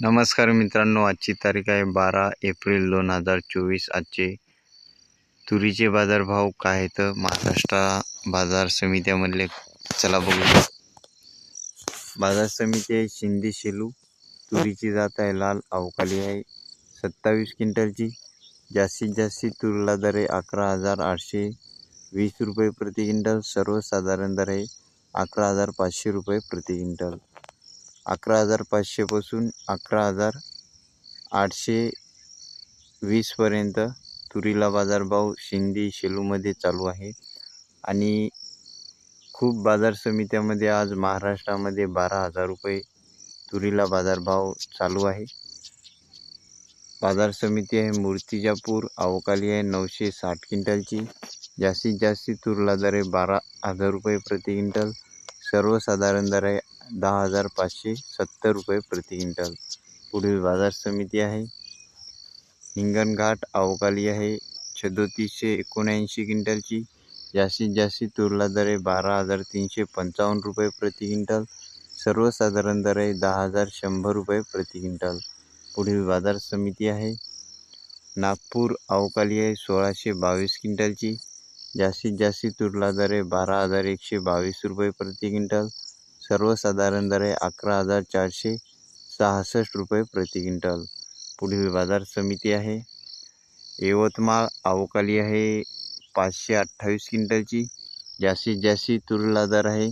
नमस्कार मित्रांनो आजची तारीख आहे बारा एप्रिल दोन हजार चोवीस. आजचे तुरीचे बाजारभाव काय आहेत? महाराष्ट्र बाजार समित्यामधले चला बघू बाजार समिती आहे शिंदे शेलू. तुरीची जात आहे लाल अवकाली आहे सत्तावीस क्विंटलची. जास्तीत जास्त तुरीला दर आहे अकरा हजार आठशे वीस रुपये प्रति क्विंटल. सर्वसाधारण दर आहे अकरा हजार पाचशे रुपये प्रति क्विंटल. अकरा हजार पाचशेपासून अकरा हजार आठशे वीसपर्यंत तुरीला बाजारभाव शिंदी शेलूमध्ये चालू आहे. आणि खूप बाजार समित्यामध्ये आज महाराष्ट्रामध्ये बारा हजार रुपये तुरीला बाजारभाव चालू आहे. बाजार समिती आहे मूर्तिजापूर अवकाली आहे नऊशे साठ क्विंटलची. जास्तीत जास्त तुरला दर आहे बारा हजार रुपये प्रति क्विंटल. सर्वसाधारण दर आहे दहा हजार पाचशे सत्तर रुपये प्रति क्विंटल. पुढील बाजार समिती आहे. हिंगणघाट अवकाली आहे. सदोतीसशे एकोणऐंशी क्विंटलची. जास्तीत जास्त तुरला दर आहे बारा हजार तीनशे पंचावन्न रुपये प्रति क्विंटल. सर्वसाधारण दर आहे दहा हजार शंभर रुपये प्रति क्विंटल. पुढील बाजार समिती आहे. नागपूर अवकाली आहे सोळाशे बावीस क्विंटलची. जास्तीत जास्त तुरला दर आहे बारा हजार एकशे बावीस रुपये प्रति क्विंटल. सर्वसाधारण दर आहे अकरा हजार चारशे सहासष्ट रुपये प्रति क्विंटल. पुढील बाजार समिती आहे. यवतमाळ अवकाली आहे पाचशे अठ्ठावीस क्विंटलची. जास्तीत जास्त तुरीला दर आहे.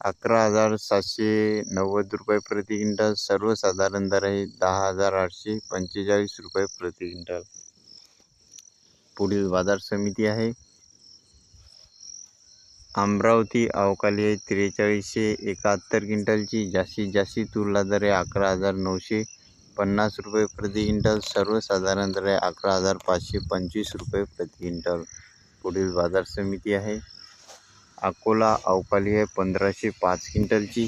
अकरा हजार सातशे नव्वद रुपये प्रति क्विंटल. सर्वसाधारण दर आहे दहा हजार आठशे पंचेचाळीस रुपये प्रति क्विंटल. पुढील बाजार समिती आहे. अमरावती अवकाली आहे. त्रेचाळीसशे एकाहत्तर क्विंटलची जास्तीत जास्त तुरला दर आहे. अकरा हजार नऊशे पन्नास रुपये प्रति क्विंटल. सर्वसाधारण दर आहे अकरा हजार पाचशे पंचवीस रुपये प्रति क्विंटल. पुढील बाजार समिती आहे. अकोला अवकाली आहे पंधराशे पाच क्विंटलची.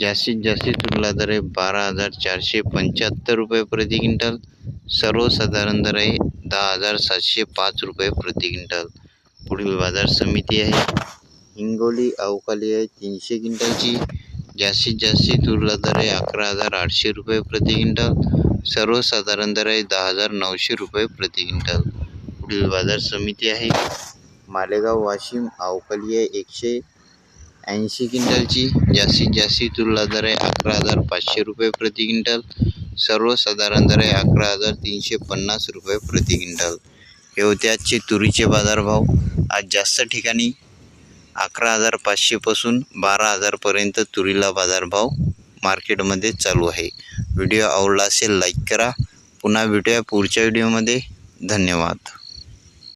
जास्तीत जास्त तुरला दर आहे बारा हजार चारशे पंच्याहत्तर रुपये प्रति क्विंटल. सर्वसाधारण दर आहे दहा हजार सातशे पाच रुपये प्रति क्विंटल. पुढील बाजार समिती आहे. हिंगोली अवकाली आहे तीनशे क्विंटलची. जास्तीत जास्त तुरला दर आहे अकरा हजार आठशे रुपये प्रति क्विंटल. सर्वसाधारण दर आहे दहा हजार नऊशे रुपये प्रति क्विंटल. पुढील बाजार समिती आहे. मालेगाव वाशिम अवकाली आहे एकशे ऐंशी क्विंटलची. जास्तीत जास्त तुरला दर आहे अकरा हजार पाचशे रुपये प्रति क्विंटल. सर्वसाधारण दर आहे अकरा हजार तीनशे पन्नास रुपये प्रति क्विंटल. हे आजचे तुरीचे बाजारभाव. आज जास्त ठिकाणी अकरा हजार पाचशेपासून बारा हजारपर्यंत तुरीला बाजारभाव मार्केटमध्ये चालू आहे. व्हिडिओ आवडला असेल लाईक करा. पुन्हा भेटूया पुढच्या व्हिडिओमध्ये. धन्यवाद.